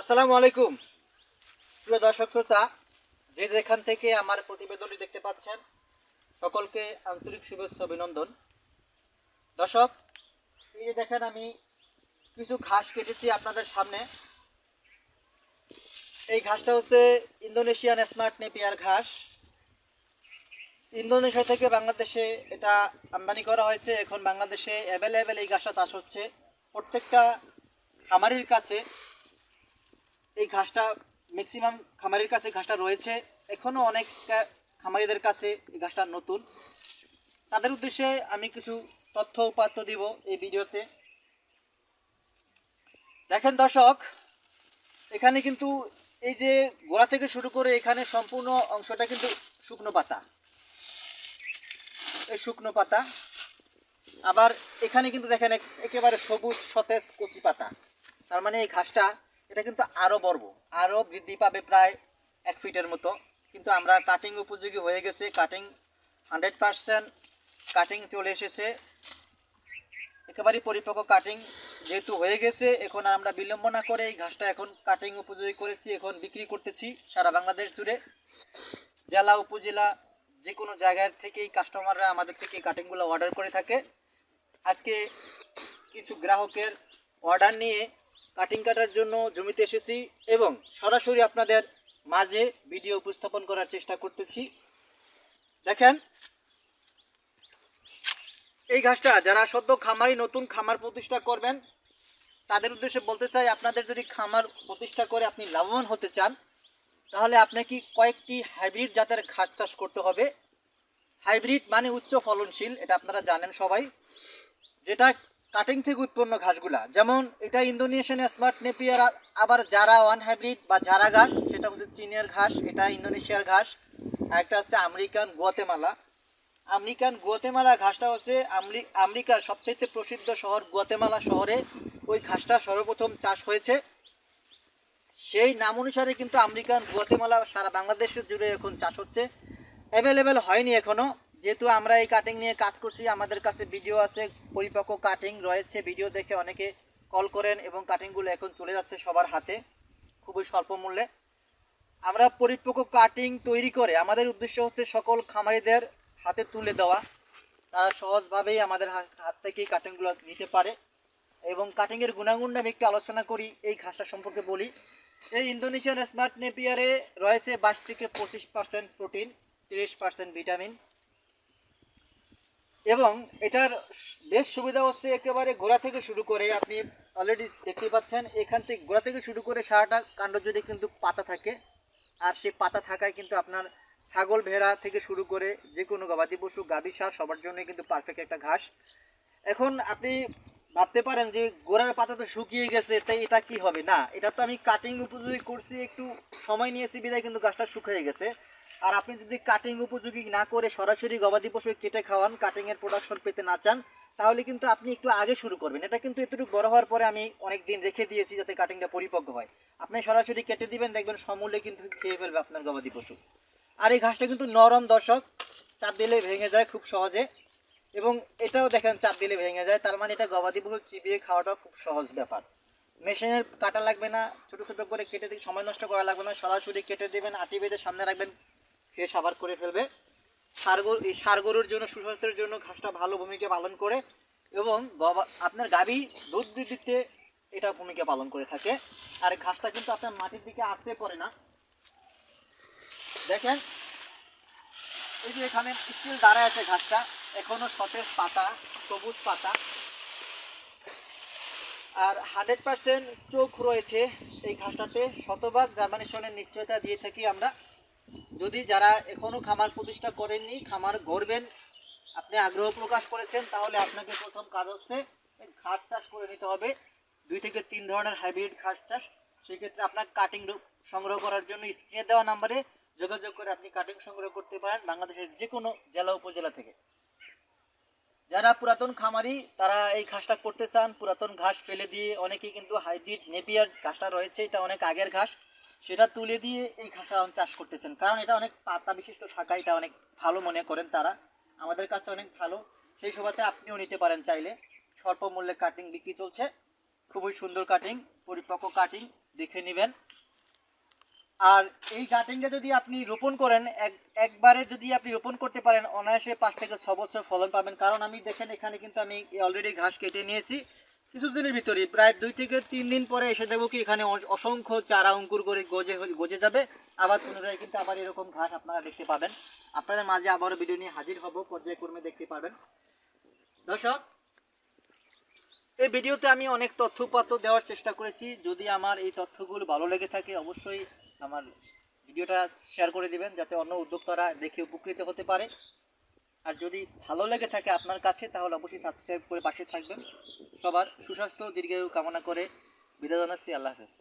আসসালামু আলাইকুম। প্রিয় দর্শক শ্রোতা, যে যেখান থেকে আমার প্রতিবেদনটি দেখতে পাচ্ছেন, সকলকে আন্তরিক শুভেচ্ছা, অভিনন্দন। দর্শক, এই যে দেখেন আমি কিছু ঘাস কেটেছি আপনাদের সামনে। এই ঘাসটা হচ্ছে ইন্দোনেশিয়ান স্মার্ট নেপিয়ার ঘাস। ইন্দোনেশিয়া থেকে বাংলাদেশে এটা আমদানি করা হয়েছে। এখন বাংলাদেশে অ্যাভেলেবেল এই ঘাসটা চাষ হচ্ছে। প্রত্যেকটা খামারির কাছে এই ঘাসটা ম্যাক্সিমাম খামারির কাছে ঘাসটা রয়েছে। এখনও অনেক খামারিদের কাছে এই ঘাসটা নতুন। তাদের উদ্দেশ্যে আমি কিছু তথ্য উপাত্ত দিব এই ভিডিওতে। দেখেন দর্শক, এখানে কিন্তু এই যে গোড়া থেকে শুরু করে এখানে সম্পূর্ণ অংশটা কিন্তু শুকনো পাতা। এই শুকনো পাতা। আবার এখানে কিন্তু দেখেন একেবারে সবুজ, সতেজ কচি পাতা। তার মানে এই ঘাসটা এটা কিন্তু আরও বড় আরও বৃদ্ধি পাবে প্রায় এক ফিটের মতো। কিন্তু আমরা কাটিং উপযোগী হয়ে গেছে কাটিং হান্ড্রেড পারসেন্ট কাটিং চলে এসেছে। একেবারেই পরিপক্ক কাটিং যেহেতু হয়ে গেছে, এখন আমরা বিলম্ব না করে এই ঘাসটা এখন কাটিং উপযোগী করেছি, এখন বিক্রি করতেছি সারা বাংলাদেশ জুড়ে। জেলা, উপজেলা যে কোনো জায়গার থেকেই কাস্টমাররা আমাদের থেকে কাটিংগুলো অর্ডার করে থাকে। আজকে কিছু গ্রাহকের অর্ডার নিয়ে কাটিং কাটার জন্য জমিতে এসেছি এবং সরাসরি আপনাদের মাঝে ভিডিও উপস্থাপন করার চেষ্টা করতেছি। দেখেন, এই ঘাসটা যারা সদ্য খামারি, নতুন খামার প্রতিষ্ঠা করবেন, তাদের উদ্দেশ্যে বলতে চাই, আপনাদের যদি খামার প্রতিষ্ঠা করে আপনি লাভবান হতে চান, তাহলে আপনাকে কয়েকটি হাইব্রিড জাতের ঘাস চাষ করতে হবে। হাইব্রিড মানে উচ্চ ফলনশীল, এটা আপনারা জানেন সবাই, যেটা কাটিং থেকে উৎপন্ন ঘাসগুলা। যেমন এটা ইন্দোনেশিয়ান স্মার্ট নেপিয়ার আবার যারা ওয়ান হাইব্রিড বা যারা ঘাস সেটা হচ্ছে চীনের ঘাস, এটা ইন্দোনেশিয়ার ঘাস, আর একটা হচ্ছে আমেরিকান গুয়াতেমালা। আমেরিকান গুয়াতেমালা ঘাসটা হচ্ছে আমেরিকার সবচেয়ে প্রসিদ্ধ শহর গুয়াতেমালা শহরে ওই ঘাসটা সর্বপ্রথম চাষ হয়েছে। সেই নাম অনুসারে কিন্তু আমেরিকান গুয়াতেমালা সারা বাংলাদেশ জুড়ে এখন চাষ হচ্ছে। অ্যাভেলেবেল হয়নি এখনও। যেহেতু আমরা এই কাটিং নিয়ে কাজ করছি, আমাদের কাছে ভিডিও আছে, পরিপক্ক কাটিং রয়েছে। ভিডিও দেখে অনেকে কল করেন এবং কাটিংগুলো এখন চলে যাচ্ছে সবার হাতে, খুবই স্বল্প মূল্যে। আমরা পরিপক্ক কাটিং তৈরি করে, আমাদের উদ্দেশ্য হচ্ছে সকল খামারিদের হাতে তুলে দেওয়া। তারা সহজভাবেই আমাদের হাত থেকেই কাটিংগুলো নিতে পারে। এবং কাটিংয়ের গুণাগুণ আমি একটু আলোচনা করি, এই ঘাসটা সম্পর্কে বলি। এই ইন্দোনেশিয়ান স্মার্ট নেপিয়ারে রয়েছে বাইশ থেকে পঁচিশ পার্সেন্ট প্রোটিন তিরিশ পার্সেন্ট ভিটামিন এবং এটার বেশ সুবিধা হচ্ছে একেবারে গোড়া থেকে শুরু করে, আপনি অলরেডি দেখতে পাচ্ছেন, এখান থেকে গোড়া থেকে শুরু করে সারাটা কাণ্ড জুড়ে কিন্তু পাতা থাকে, আর সেই পাতা থাকায় কিন্তু আপনার ছাগল ভেড়া থেকে শুরু করে যে কোনো গবাদি পশু, গাভী সার, সবার জন্য কিন্তু পারফেক্ট একটা ঘাস। এখন আপনি ভাবতে পারেন যে গোড়ার পাতা তো শুকিয়ে গেছে, তাই এটা কি হবে? না, এটা তো আমি কাটিং উপযোগী করছি, একটু সময় নিয়েছি বিদায় কিন্তু গাছটা শুকিয়ে গেছে। আর আপনি যদি কাটিং উপযোগী না করে সরাসরি গবাদি পশু কেটে খাওয়ান কাটিং এর প্রোডাকশন পেতে না চান, তাহলে কিন্তু আপনি একটু আগে শুরু করবেন। এটা কিন্তু এতটুকু বড় হওয়ার পরে আমি অনেক দিন রেখে দিয়েছি যাতে কাটিংটা পরিপক্ক হয়। আপনি সরাসরি কেটে দিবেন, দেখবেন সমূলে কিন্তু খেয়ে ফেলবে আপনার গবাদি পশু। আর এই ঘাসটা কিন্তু নরম দর্শক, চাপ দিলে ভেঙে যায় খুব সহজে। এবং এটাও দেখেন চাপ দিলে ভেঙে যায়, তার মানে এটা গবাদি পশু চিবিয়ে খাওয়াটা খুব সহজ ব্যাপার। মেশিনের কাটা লাগবে না, ছোট ছোট করে কেটে দিয়ে সময় নষ্ট করা লাগবে না। সরাসরি কেটে দেবেন, আটি বেঁধে সামনে রাখবেন ফ্রেশ আবার করে ফেলবে। সার গরু এই সার গরুর জন্য, সুস্বাস্থ্যের জন্য ঘাসটা ভালো ভূমিকা পালন করে এবং আপনার গাভী দুধ বৃদ্ধিতে এটা ভূমিকা পালন করে থাকে। আর ঘাসটা কিন্তু আপনার মাটির দিকে আসতে পড়ে না। দেখেন, এই যে এখানে স্টিল দাঁড়ায় আছে ঘাসটা। এখনও সতেজ পাতা, সবুজ পাতা। আর হান্ড্রেড পার্সেন্ট চোখ রয়েছে এই ঘাসটাতে। শতভাগ জার্মানেশনের নিশ্চয়তা দিয়ে থাকি আমরা। যদি যারা এখনও খামার প্রতিষ্ঠা করেননি, খামার গড়বেন, আপনি আগ্রহ প্রকাশ করেছেন, তাহলে আপনাকে প্রথম কাজ হচ্ছে ঘাস চাষ করে নিতে হবে। দুই থেকে তিন ধরনের হাইব্রিড ঘাস চাষ। সেক্ষেত্রে আপনার কাটিং সংগ্রহ করার জন্য স্ক্রিনে দেওয়া নাম্বারে যোগাযোগ করে আপনি কাটিং সংগ্রহ করতে পারেন বাংলাদেশের যে কোনো জেলা, উপজেলা থেকে। যারা পুরাতন খামারি, তারা এই ঘাসটা করতে চান, পুরাতন ঘাস ফেলে দিয়ে অনেকেই কিন্তু হাইব্রিড নেপিয়ার ঘাসটা রয়েছে। এটা অনেক আগের ঘাস। সেটা তুলে দিয়ে এই এখন চাষ করতেছেন। কারণ এটা অনেক পাতা বিশিষ্ট থাকা এটা অনেক ভালো মনে করেন তারা। আমাদের কাছে অনেক ভালো। সেই সুবাদে আপনিও নিতে পারেন চাইলে। স্বল্প মূল্যে কাটিং বিক্রি চলছে। খুবই সুন্দর কাটিং পরিপক্ক কাটিং দেখে নেবেন। আর এই কাটিংটা যদি আপনি রোপণ করেন, এক, একবারে যদি আপনি রোপণ করতে পারেন, অনায়াসে পাঁচ থেকে ছ বছর ফলন পাবেন। কারণ আমি দেখেন, এখানে কিন্তু আমি অলরেডি ঘাস কেটে নিয়েছি। কিছুদিনের ভিতরেই, প্রায় দুই থেকে তিন দিন পরে এসে দেখব কি এখানে অসংখ্য চারা অঙ্কুর করে গজে গজে যাবে। আবার পুনরায় কিন্তু আবার এরকম ঘাস আপনারা দেখতে পাবেন। আপনাদের মাঝে আবারও ভিডিও নিয়ে হাজির হব, পর্যায়ক্রমে দেখতে পাবেন। দর্শক, এই ভিডিওতে আমি অনেক তথ্যপাত্র দেওয়ার চেষ্টা করেছি। যদি আমার এই তথ্যগুলো ভালো লেগে থাকে, অবশ্যই আমার ভিডিওটা শেয়ার করে দিবেন, যাতে অন্য উদ্যোক্তারা দেখে উপকৃত হতে পারে। আর যদি ভালো লেগে থাকে আপনার কাছে, তাহলে অবশ্যই সাবস্ক্রাইব করে পাশে থাকবেন। সবার সুস্বাস্থ্য, দীর্ঘায়ু কামনা করে বিদায় জানাচ্ছি, আল্লাহ হাফেজ।